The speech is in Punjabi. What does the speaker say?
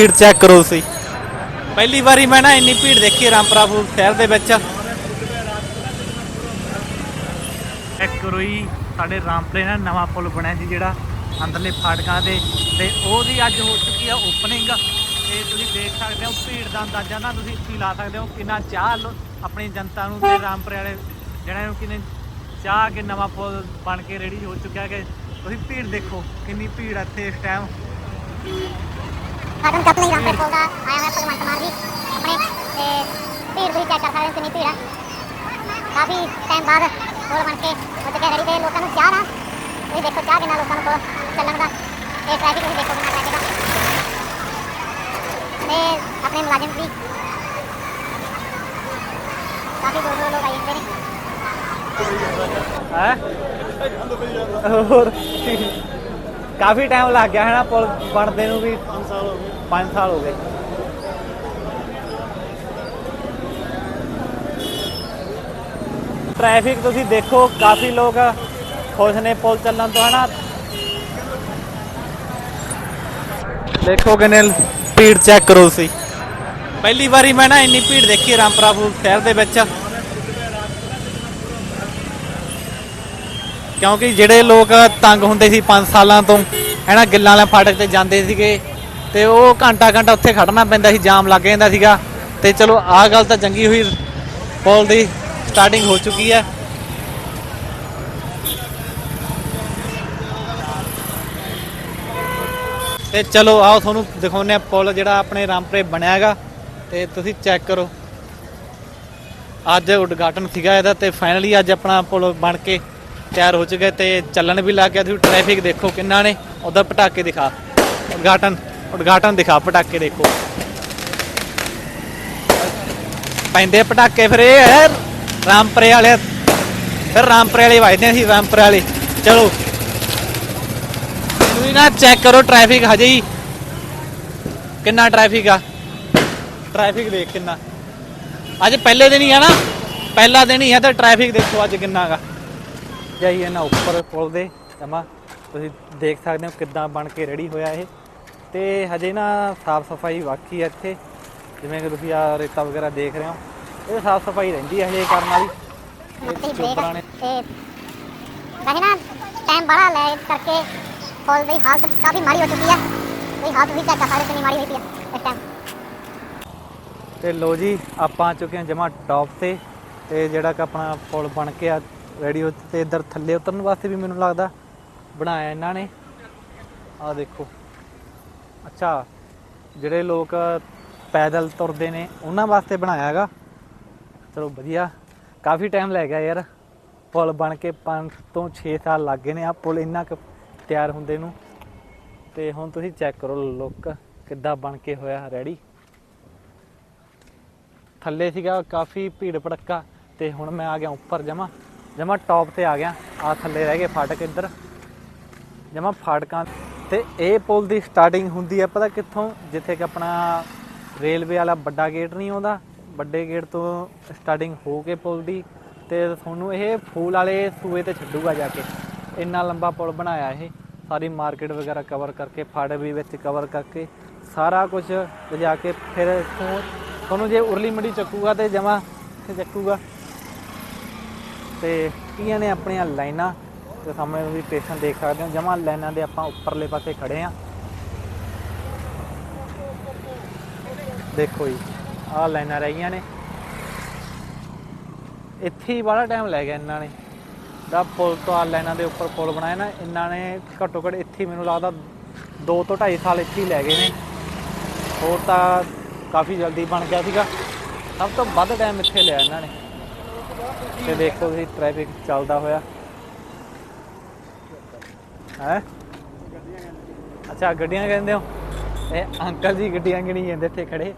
ਭੀੜ ਚੈੱਕ ਕਰੋ ਤੁਸੀਂ। ਪਹਿਲੀ ਵਾਰੀ ਮੈਂ ਨਾ ਇੰਨੀ ਭੀੜ ਦੇਖੀ ਰਾਮਪੁਰਾ ਫੂਲ ਸ਼ਹਿਰ ਦੇ ਵਿੱਚ। ਚੈੱਕ ਕਰੋ ਜੀ, ਸਾਡੇ ਰਾਮਪੁਰੇ ਨਾਲ ਨਵਾਂ ਪੁਲ ਬਣਿਆ ਜੀ ਜਿਹੜਾ ਅੰਦਰਲੇ ਫਾਟਕਾਂ ਤੇ। ਤੇ ਉਹਦੀ ਅੱਜ ਹੋ ਚੁੱਕੀ ਆ ਓਪਨਿੰਗ ਤੇ ਤੁਸੀਂ ਦੇਖ ਸਕਦੇ ਹੋ, ਭੀੜ ਦਾ ਅੰਦਾਜ਼ਾ ਨਾ ਤੁਸੀਂ ਇੱਥੇ ਲਾ ਸਕਦੇ ਹੋ। ਕਿੰਨਾ ਚਾਹ ਲੋ- ਆਪਣੀ ਜਨਤਾ ਨੂੰ ਤੇ ਰਾਮਪੁਰੇ ਵਾਲੇ ਜਿਹੜਾ ਨੂੰ ਕਿੰਨੇ ਚਾਹ ਕੇ ਨਵਾਂ ਪੁਲ ਬਣ ਕੇ ਰੈਡੀ ਹੋ ਚੁੱਕਿਆ ਕਿ ਤੁਸੀਂ ਭੀੜ ਦੇਖੋ, ਕਿੰਨੀ ਭੀੜ ਆ ਇੱਥੇ ਇਸ ਟਾਈਮ ਸਾਧਨ ਕੱਪ ਲਈ ਰਾਮਪੁਰ ਕੋਲ ਦਾ ਆਇਆ ਹੋਇਆ ਭਗਵੰਤ ਮਾਨ ਜੀ ਆਪਣੇ, ਤੇ ਭੀੜ ਤੁਸੀਂ ਚੈੱਕ ਕਰ ਸਕਦੇ ਹੋ ਕਿੰਨੀ ਭੀੜ ਆ। ਕਾਫੀ ਟਾਈਮ ਬਾਅਦ ਕੋਲ ਬਣ ਕੇ ਹੋ ਚੁੱਕਿਆ ਰੈਡੀ ਤੇ ਲੋਕਾਂ ਨੂੰ ਚਾਹ ਨਾ ਤੁਸੀਂ ਦੇਖੋ ਚਾਹ ਕਿੰਨਾ ਲੋਕਾਂ ਨੂੰ ਕੋਲ ਚੱਲਣ ਦਾ। ਇਹ ਟ੍ਰੈਫਿਕ ਤੁਸੀਂ ਦੇਖੋ ਕਿੰਨਾ ਟ੍ਰੈਫਿਕ ਆ। ਤੇ ਆਪਣੇ ਮੁਲਾਜ਼ਮ ਵੀ। ਕਾਫੀ ਦੂਰ ਦੂਰ ਲੋਕ ਆਏ ਹੁੰਦੇ ਨੇ। ਹੈ? ਹੋਰ। ਕਾਫੀ ਟਾਈਮ ਲੱਗ ਗਿਆ ਹੈ ਨਾ ਪੁਲ ਬਣਦੇ ਨੂੰ ਵੀ 5 ਸਾਲ ਹੋ ਗਏ। 5 ਸਾਲ ਹੋ ਗਏ। ਟ੍ਰੈਫਿਕ ਤੁਸੀਂ ਦੇਖੋ ਕਾਫੀ ਲੋਕ ਖੁਸ਼ ਨੇ ਪੁਲ ਚੱਲਣ ਤੋਂ ਹੈ ਨਾ? ਦੇਖੋ ਕਿੰਨੇ ਭੀੜ ਚੈੱਕ ਕਰੋ ਤੁਸੀਂ। ਪਹਿਲੀ ਵਾਰੀ ਮੈਂ ਨਾ ਇੰਨੀ ਭੀੜ ਦੇਖੀ ਰਾਮਪੁਰਾ ਸ਼ਹਿਰ ਦੇ ਵਿੱਚ। ਕਿਉਂਕਿ ਜਿਹੜੇ ਲੋਕ ਤੰਗ ਹੁੰਦੇ ਸੀ 5 ਸਾਲਾਂ ਤੋਂ, ਹੈਨਾ, ਗਿੱਲਾਂ ਵਾਲੇ ਫਾਟਕ ਤੇ ਜਾਂਦੇ ਸੀਗੇ, ਤੇ ਉਹ ਘੰਟਾ ਘੰਟਾ ਉੱਥੇ ਖੜਨਾ ਪੈਂਦਾ ਸੀ, ਜਾਮ ਲੱਗ ਜਾਂਦਾ ਸੀਗਾ। ਤੇ ਚਲੋ, ਆਹ ਗੱਲ ਤਾਂ ਚੰਗੀ ਹੋਈ ਪੁਲ ਦੀ ਸਟਾਰਟਿੰਗ ਹੋ ਚੁੱਕੀ ਹੈ ਤੇ ਚਲੋ, ਆਓ ਤੁਹਾਨੂੰ ਦਿਖਾਉਂਦੇ ਆ ਪੁਲ ਜਿਹੜਾ ਆਪਣੇ ਰਾਮਪੁਰੇ ਬਣਿਆ ਹੈਗਾ, ਤੇ ਤੁਸੀਂ ਚੈੱਕ ਕਰੋ। ਅੱਜ ਉਦਘਾਟਨ ਸੀਗਾ ਇਹਦਾ, ਤੇ ਫਾਈਨਲੀ ਅੱਜ ਆਪਣਾ ਪੁਲ ਬਣ ਕੇ ਤਿਆਰ ਹੋ ਚੁੱਕੇ ਤੇ ਚੱਲਣ ਵੀ ਲੱਗ ਗਿਆ। ਤੁਸੀਂ ਟ੍ਰੈਫਿਕ ਦੇਖੋ ਕਿੰਨਾ ਨੇ। ਉਧਰ ਪਟਾਕੇ ਦਿਖਾ। ਉਦਘਾਟਨ ਉਦਘਾਟਨ ਦਿਖਾ, ਪਟਾਕੇ ਦੇਖੋ। ਪੈਂਦੇ ਪਟਾਕੇ ਫਿਰ ਇਹ ਹੈ ਰਾਮਪੁਰੇ ਵਾਲੇ। ਫਿਰ ਰਾਮਪਰੇ ਵਾਲੇ ਵੱਜਦੇ ਸੀ ਰਾਮਪੁਰੇ ਵਾਲੇ। ਚਲੋ। ਤੁਸੀਂ ਨਾ ਚੈੱਕ ਕਰੋ ਟ੍ਰੈਫਿਕ ਹਜੇ ਹੀ। ਕਿੰਨਾ ਟ੍ਰੈਫਿਕ ਆ। ਟ੍ਰੈਫਿਕ ਦੇਖ ਕਿੰਨਾ। ਅੱਜ ਪਹਿਲੇ ਦਿਨ ਹੀ ਆ ਨਾ। ਪਹਿਲਾ ਦਿਨ ਹੀ ਆ ਤੇ ਟ੍ਰੈਫਿਕ ਦੇਖੋ ਅੱਜ ਕਿੰਨਾ ਗਾ। ਜਾਈਏ ਨਾ ਉੱਪਰ ਪੁਲ ਦੇ ਜਮਾ। ਤੁਸੀਂ ਦੇਖ ਸਕਦੇ ਹੋ ਕਿੱਦਾਂ ਬਣ ਕੇ ਰੈਡੀ ਹੋਇਆ ਇਹ। ਤੇ ਹਜੇ ਨਾ ਸਾਫ਼ ਸਫ਼ਾਈ ਬਾਕੀ ਹੈ ਇੱਥੇ। ਜਿਵੇਂ ਕਿ ਤੁਸੀਂ ਆ ਰੇਤਾ ਵਗੈਰਾ ਦੇਖ ਰਹੇ ਹੋ। ਇਹ ਸਾਫ਼ ਸਫ਼ਾਈ ਰਹਿੰਦੀ ਹੈ ਹਜੇ ਕਰਨ ਵਾਲੀ। ਮੱਤੇ ਇਹ ਬ੍ਰੇਕ ਚੋਪਰਾਂ ਨੇ। ਤੇ ਵੈਸੇ ਨਾ ਟਾਈਮ ਬੜਾ ਲੈ ਕਰਕੇ ਪੁਲ ਦੀ ਹਾਲਤ ਕਾਫੀ ਮਾੜੀ ਹੋ ਚੁੱਕੀ ਹੈ ਕੋਈ ਹਾਲਤ ਵੀ ਚੈੱਕ ਕਰ ਸਕਦੇ ਕਿੰਨੀ ਮਾੜੀ ਹੋਈ ਪਈ ਹੈ ਇਸ ਟਾਈਮ ਤੇ ਲੋ ਜੀ ਆਪਾਂ ਆ ਚੁੱਕੇ ਹਾਂ ਜਮਾ ਟੌਪ ਤੇ। ਤੇ ਜਿਹੜਾ ਕਿ ਆਪਣਾ ਪੁਲ ਬਣ ਕੇ ਆ ਰੈਡੀ ਹੋ ਤੇ ਇੱਧਰ ਥੱਲੇ ਉਤਰਨ ਵਾਸਤੇ ਵੀ ਮੈਨੂੰ ਲੱਗਦਾ ਬਣਾਇਆ ਇਹਨਾਂ ਨੇ। ਆਹ ਦੇਖੋ। ਅੱਛਾ, ਜਿਹੜੇ ਲੋਕ ਪੈਦਲ ਤੁਰਦੇ ਨੇ, ਉਹਨਾਂ ਵਾਸਤੇ ਬਣਾਇਆ ਹੈਗਾ। ਚਲੋ ਵਧੀਆ। ਕਾਫੀ ਟਾਈਮ ਲੈ ਗਿਆ ਯਾਰ। ਪੁਲ ਬਣ ਕੇ 5 ਤੋਂ 6 ਸਾਲ ਲੱਗ ਗਏ ਨੇ ਆ ਪੁਲ, ਇੰਨਾ ਕੁ ਤਿਆਰ ਹੁੰਦੇ ਨੂੰ। ਤੇ ਹੁਣ ਤੁਸੀਂ ਚੈੱਕ ਕਰੋ ਲੁੱਕ ਕਿੱਦਾਂ ਬਣ ਕੇ ਹੋਇਆ ਰੈਡੀ ਥੱਲੇ ਸੀਗਾ ਕਾਫੀ ਭੀੜ ਭੜੱਕਾ, ਤੇ ਹੁਣ ਮੈਂ ਆ ਗਿਆ ਉੱਪਰ ਜਮਾ। ਜਮਾ ਟੌਪ ਤੇ ਆ ਗਿਆ। ਆ ਥੱਲੇ ਰਹਿ ਗਏ ਫਾਟਕ ਇੱਧਰ। ਜਮਾ ਫਾਟਕਾਂ ਤੇ ਇਹ ਪੁਲ ਦੀ ਸਟਾਰਟਿੰਗ ਹੁੰਦੀ ਹੈ ਪਤਾ ਕਿੱਥੋਂ? ਜਿੱਥੇ ਕਿ ਆਪਣਾ ਰੇਲਵੇ ਵਾਲਾ ਵੱਡਾ ਗੇਟ ਨਹੀਂ ਆਉਂਦਾ। ਵੱਡੇ ਗੇਟ ਤੋਂ ਸਟਾਰਟਿੰਗ ਹੋ ਕੇ ਪੁਲ ਦੀ। ਤੇ ਤੁਹਾਨੂੰ ਇਹ ਫੂਲ ਵਾਲੇ ਸੂਏ ਤੇ ਛੱਡੂਗਾ ਜਾ ਕੇ। ਇੰਨਾ ਲੰਬਾ ਪੁਲ ਬਣਾਇਆ ਇਹ। ਸਾਰੀ ਮਾਰਕੀਟ ਵਗੈਰਾ ਕਵਰ ਕਰਕੇ, ਫਾਟਕ ਵੀ ਵਿੱਚ ਕਵਰ ਕਰਕੇ, ਸਾਰਾ ਕੁਝ ਲਿਜਾ ਕੇ ਫਿਰ ਇੱਥੋਂ ਤੁਹਾਨੂੰ ਜੇ ਉਰਲੀ ਮੰਡੀ ਚੱਕੂਗਾ ਤੇ ਜਮਾ ਚੱਕੂਗਾ। ਤੇ ਕੀਆਂ ਨੇ ਆਪਣੀਆਂ ਲਾਈਨਾਂ ਤੇ ਸਾਹਮਣੇ ਤੁਸੀਂ ਸਟੇਸ਼ਨ ਦੇਖ ਸਕਦੇ ਹੋ, ਜਮਾ ਲਾਈਨਾਂ ਦੇ ਆਪਾਂ ਉੱਪਰਲੇ ਪਾਸੇ ਖੜੇ ਆ ਦੇਖੋ ਜੀ ਆ ਲਾਈਨਾਂ ਰਹਿ ਗਈਆਂ ਨੇ। ਇੱਥੇ ਹੀ ਬੜਾ ਟਾਈਮ ਲੈ ਗਿਆ ਇਹਨਾਂ ਨੇ। ਦਾ ਪੁਲ ਤੋਂ ਆ ਲਾਈਨਾਂ ਦੇ ਉੱਪਰ ਪੁਲ ਬਣਾਇਆ ਨਾ, ਇਹਨਾਂ ਨੇ ਘੱਟੋ ਘੱਟ ਇੱਥੇ ਮੈਨੂੰ ਲੱਗਦਾ 2 ਤੋਂ 2.5 ਸਾਲ ਇੱਥੇ ਹੀ ਲੈ ਗਏ ਨੇ। ਹੋਰ ਤਾਂ ਕਾਫੀ ਜਲਦੀ ਬਣ ਗਿਆ ਸੀਗਾ। ਸਭ ਤੋਂ ਵੱਧ ਟਾਈਮ ਇੱਥੇ ਲਿਆ ਇਹਨਾਂ ਨੇ। ਤੇ ਦੇਖੋ ਤੁਸੀਂ ਟ੍ਰੈਫਿਕ ਚੱਲਦਾ ਹੋਇਆ। ਹੈ? ਅੱਛਾ, ਗੱਡੀਆਂ ਕਹਿੰਦੇ ਹੋ? ਇਹ ਅੰਕਲ ਜੀ ਗੱਡੀਆਂ ਗਿਣੀ ਜਾਂਦੇ ਇੱਥੇ ਖੜੇ।